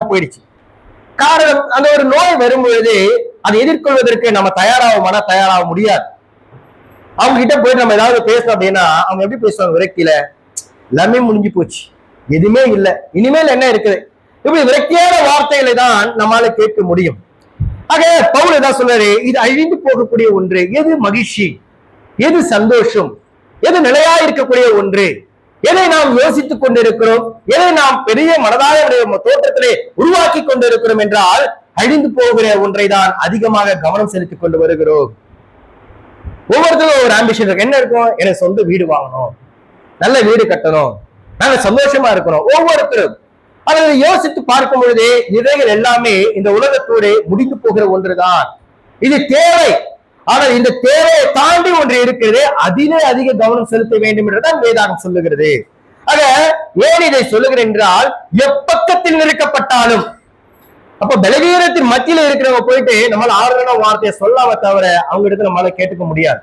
போயிடுச்சு. காரணம் அந்த ஒரு நோய் வரும்பொழுது அதை எதிர்கொள்வதற்கு நம்ம தயாராகுமானா தயாராக முடியாது. அவங்க கிட்ட போயிட்டு நம்ம ஏதாவது பேசணும் அப்படின்னா அவங்க எப்படி பேசுவாங்க? விரக்தியில எல்லாமே முடிஞ்சு போச்சு. எதுவுமே இல்லை. இனிமேல் என்ன இருக்குது? இப்படி விரக்தியான வார்த்தைகளை தான் நம்மளால கேட்க முடியும். ஆக பவுல் தான் சொல்றாரு? இது அழிந்து போகக்கூடிய ஒன்று. எது மகிழ்ச்சி? எது சந்தோஷம்? எது நிலையா இருக்கக்கூடிய ஒன்று? எதை நாம் யோசித்துக் கொண்டிருக்கிறோம்? எதை நாம் பெரிய மனதாய தோற்றத்திலே உருவாக்கி கொண்டிருக்கிறோம் என்றால் அழிந்து போகிற ஒன்றை தான் அதிகமாக கவனம் செலுத்திக் கொண்டு வருகிறோம். ஒவ்வொருத்தரும் ஒரு ஆம்பிஷன் இருக்கு. என்ன இருக்கும்? எனக்கு சொந்த வீடு வாங்கணும். நல்ல வீடு கட்டணும். நாங்க சந்தோஷமா இருக்கணும். ஒவ்வொருத்தரும் அதை யோசித்து பார்க்கும் பொழுதே இவைகள் எல்லாமே இந்த உலகத்தோடு முடிந்து போகிற ஒன்றுதான். இது தேவை. ஆனால் இந்த தேவையை தாண்டி ஒன்று இருக்கிறது அதிலே அதிக கவனம் செலுத்த வேண்டும் என்றுதான் வேதாகம் சொல்லுகிறது. ஆக ஏன் இதை சொல்லுகிறேன் என்றால் எப்பக்கத்தில் நிறுக்கப்பட்டாலும் அப்ப பலவீனத்தின் மத்தியில இருக்கிறவங்க போயிட்டு நம்மளால ஆறுதலான வார்த்தையை சொல்லாம தவிர அவங்க இடத்துல நம்மளால கேட்டுக்க முடியாது.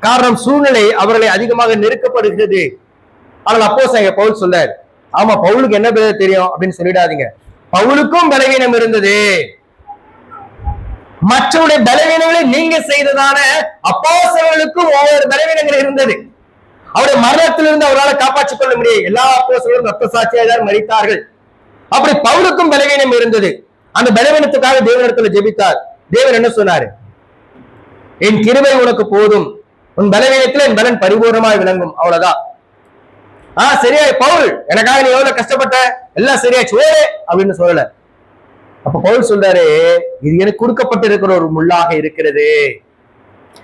காரணம் சூழ்நிலை அவர்களை அதிகமாக நெருக்கப்படுகிறது. ஆனால் அப்போ பவுல் சொல்லார் ஆமா பவுலுக்கு என்ன பேர் தெரியும்? அப்படின்னு சொல்லிடாதீங்க. பவுலுக்கும் பலவீனம் இருந்தது. மற்றவருடைய பலவீனங்களை நீங்க செய்ததான அப்போசர்களுக்கும் ஒவ்வொரு பலவீனங்கள் இருந்தது. அவருடைய மரணத்திலிருந்து அவரால் காப்பாற்றிக் கொள்ள முடியும் எல்லா அப்போசர்களும் ரத்த சாட்சியாக தான் மறித்தார்கள் அப்படி பவுலுக்கும் பலவீனம் இருந்தது. அந்த பலவீனத்துக்காக தேவனிடத்துல ஜெபித்தார். தேவன் என்ன சொன்னாரு? என் கிருவை உனக்கு போதும். உன் பலவீனத்துல என் பலன் பரிபூர்ணமாய் விளங்கும். அவ்வளவுதான். ஆஹ் சரியா பவுல். எனக்காக நீ எவ்வளவு கஷ்டப்பட்ட? எல்லாம் சரியாச்சு. ஓடு. அப்படின்னு சொல்லல. அப்ப பவுல் சொல்றாரு இது எனக்கு கொடுக்கப்பட்டிருக்கிற ஒரு முள்ளாக இருக்கிறது.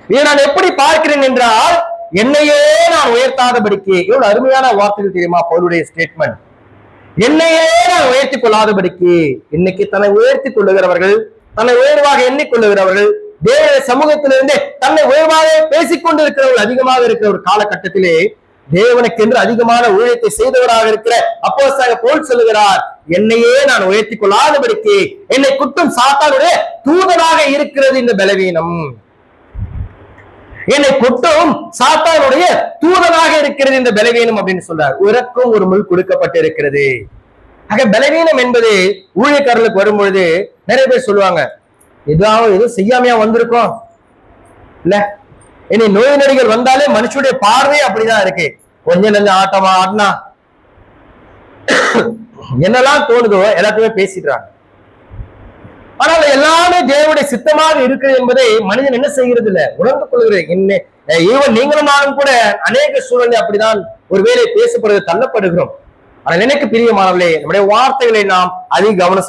இதை நான் எப்படி பார்க்கிறேன் என்றால் என்னையே நான் உயர்த்தாதபடிக்கு எவ்வளவு அருமையான வார்த்தைகள் தெரியுமா பவுலுடைய ஸ்டேட்மெண்ட் என்னையே நான் உயர்த்தி கொள்ளாதபடிக்கு இன்னைக்கு தன்னை உயர்த்தி கொள்ளுகிறவர்கள் தன்னை உயர்வாக எண்ணிக்கொள்ளுகிறவர்கள் தேவ சமூகத்திலிருந்து தன்னை உயர்வாக பேசிக் கொண்டிருக்கிறவர்கள் அதிகமாக இருக்கிற ஒரு காலகட்டத்திலே தேவனுக்கென்று அதிகமான ஊழியத்தை செய்தவராக இருக்கிற அப்போ போல் சொல்லுகிறார் என்னையே நான் உயர்த்தி கொள்ளாதபடிக்கு என்னை குற்றம் சாத்தானுடைய தூதனாக இருக்கிறது இந்த பலவீனம். என்னை குற்றம் சாத்தானுடைய தூதனாக இருக்கிறது இந்த பலவீனம் அப்படின்னு சொல்றார். உறக்கும் ஒரு முள் கொடுக்கப்பட்டு இருக்கிறது ஆக பலவீனம் என்பது ஊழியக்காரர்களுக்கு வரும்பொழுது நிறைய பேர் சொல்லுவாங்க ஏதாவது எதுவும் செய்யாமையா வந்திருக்கோம். இல்ல இனி நோய் நடிகர் வந்தாலே மனுஷனுடைய பார்வை அப்படிதான் இருக்கு. கொஞ்சம் நஞ்ச ஆட்டமா ஆட்டினா என்னெல்லாம் தோணுதோ எல்லாத்தையுமே பேசிடுறாங்க. ஆனால் எல்லாமே தேவனுடைய சித்தமாக இருக்கு என்பதை மனிதன் என்ன செய்கிறது இல்லை உணர்ந்து கொள்கிறது என்ன ஈவன் நீங்களும் நானும் கூட அநேக சூழலில் அப்படிதான் ஒருவேளை பேசப்படுவது தள்ளப்படுகிறோம். ஆனால் எனக்கு பிரியமானவர்களே நம்முடைய வார்த்தைகளை நாம் அதிக கவனம்